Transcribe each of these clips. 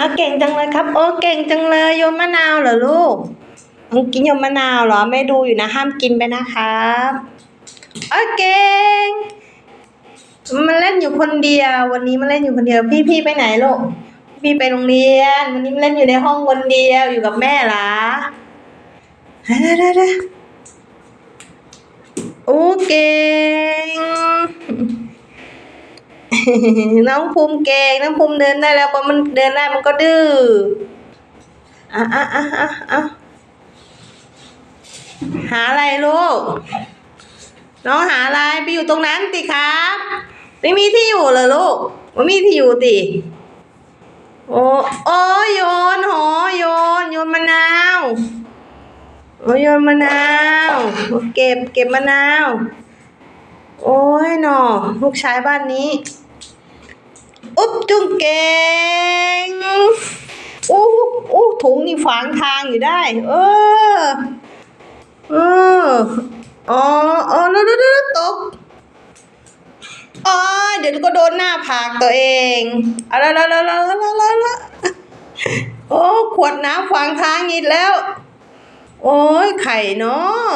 อะเก่งจังเลยครับ โอ้เก่งจังเลยโยนมะนาวเหรอลูกมึงกินโยนมะนาวเหรอแม่ดูอยู่นะ ห้ามกินไปนะครับโอเก่งมันเล่นอยู่คนเดียว วันนี้มันเล่นอยู่คนเดียว พี่พี่ไปไหนลูกพี่ไปโรงเรียน วันนี้มันเล่นอยู่ในห้องคนเดียวอยู่กับแม่เหรอเด้เด้เด้โอเก่ง น้องภูมิเก่งน้องภูมิเดินได้แล้วพอมันเดินได้มันก็ดื้ออะอะอะอะอะหาอะไรลูก น้องหาอะไรไปอยู่ตรงนั้นสิครับ ไม่มีที่อยู่เหรอลูกไม่มีที่อยู่สิโอ้โอ้โยนหอโยนโยนมะนาวโอ้โยนมะนาว เก็บเก็บมะนาว โอ้ยหนอลูกชายบ้านนี้ อุ๊บจุงเก่งอู้อู้ถุงนี่ฝางทางอยู่ได้ เออ เอออ๋ออ๋อแล้วแล้วตกอ๋อเดี๋ยวก็โดนหน้าผากตัวเองอะละละละละละละละโอ้ขวดน้ำขวางทางอีกแล้ว โอ้ยไข่เนาะ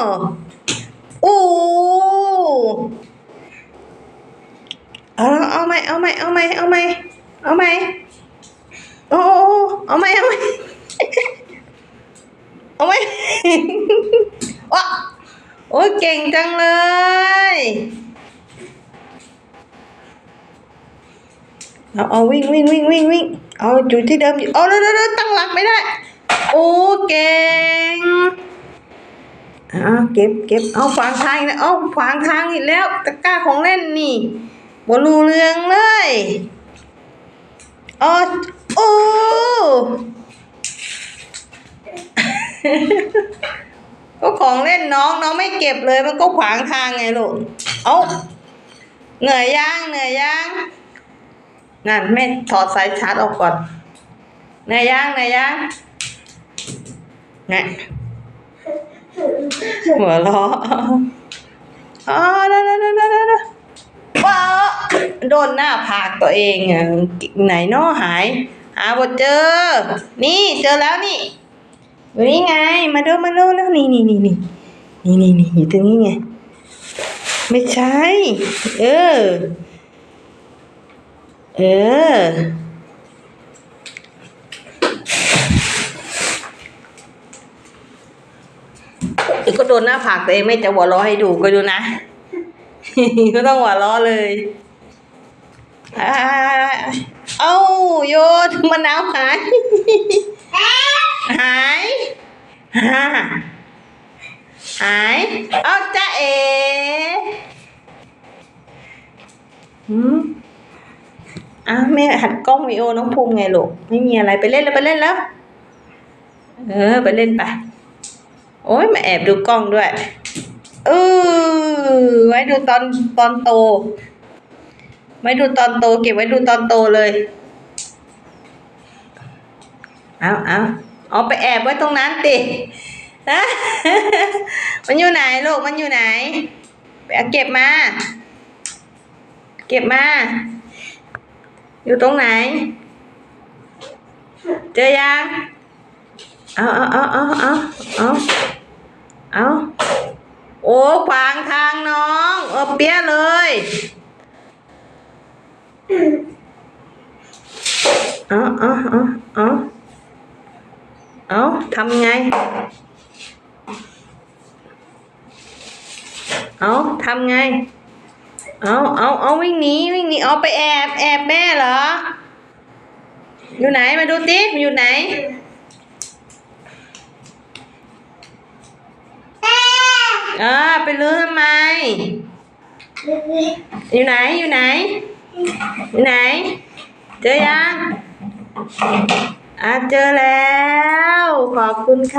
อู้ มเอาไหมเอาไหมเอาไหมเอาไหมโอ้เอาไหมเอาไหมเอาไหมว้าโอ้เก่งจังเลยเอาเอาวิ่งวิ่งวิ่งวิ่งวิ่งเอาอยู่ที่เดิมอยู่เอาเร็วเร็วเร็วตั้งหลักไม่ได้ โอ้เก่งอ่าเก็บเก็บเอาขวางทางอีกแล้วเอาขวางทางอีกแล้วตะกร้าของเล่นนี่ บรูเรืองเลยอ๋อโอ้ก็ของเล่นน้องน้องไม่เก็บเลยมันก็ขวางทางไงลูก เอาเหนื่อยยังเหนื่อยยังนั่นแม่ถอดสายชาร์จออกก่อนเหนื่อยยังเหนื่อยยังไงหัวเราะอ๋อได้ได้ได้ได้ได้ว้า โดนหน้าผากตัวเองไหนน้อหายหาบ่เจอ นี่เจอแล้วนี่อยู่นี่ไง มาดูมาดูแล้วนี่นี่นี่นี่นี่นี่นี่อยู่ตรงนี้ไง ไม่ใช่ เออ เออเดี๋ยวก็โดนหน้าผากตัวเองไม่จะหัวล้อให้ดูก็ดูนะ ก็ต้องหัวล้อเลย เอ้าโยนมะนาวหาย หายหาหายเอาจ้าเอหืมอ้าวแม่หัดกล้องวิดีโอน้องภูมิไงลูกไม่มีอะไรไปเล่นแล้วไปเล่นแล้ว เออ ไปเล่นไป โอ้ยมาแอบดูกล้องด้วยเออไว้ดูตอนตอนโต ไว้ดูตอนโต เก็บไว้ดูตอนโตเลย เอาเอาเอาไปแอบไว้ตรงนั้นตินะมันอยู่ไหนลูก มันอยู่ไหน ไปเก็บมา เก็บมา อยู่ตรงไหน เจอยัง เอาเอาเอาเอาเอาเอาเอาโอ้ขวางทางน้อง เออเปี้ยเลย เอาเอาเอาเอาเอาทำไง เอาทำไง เอาเอาเอาวิ่งหนีวิ่งหนีเอาไปแอบแอบแม่เหรอ อยู่ไหนมาดูติอยู่ไหนเออไปลื้อทำไม อยู่ไหนอยู่ไหน ไหน เจอยังอะเจอแล้ว ขอบคุณค่ะ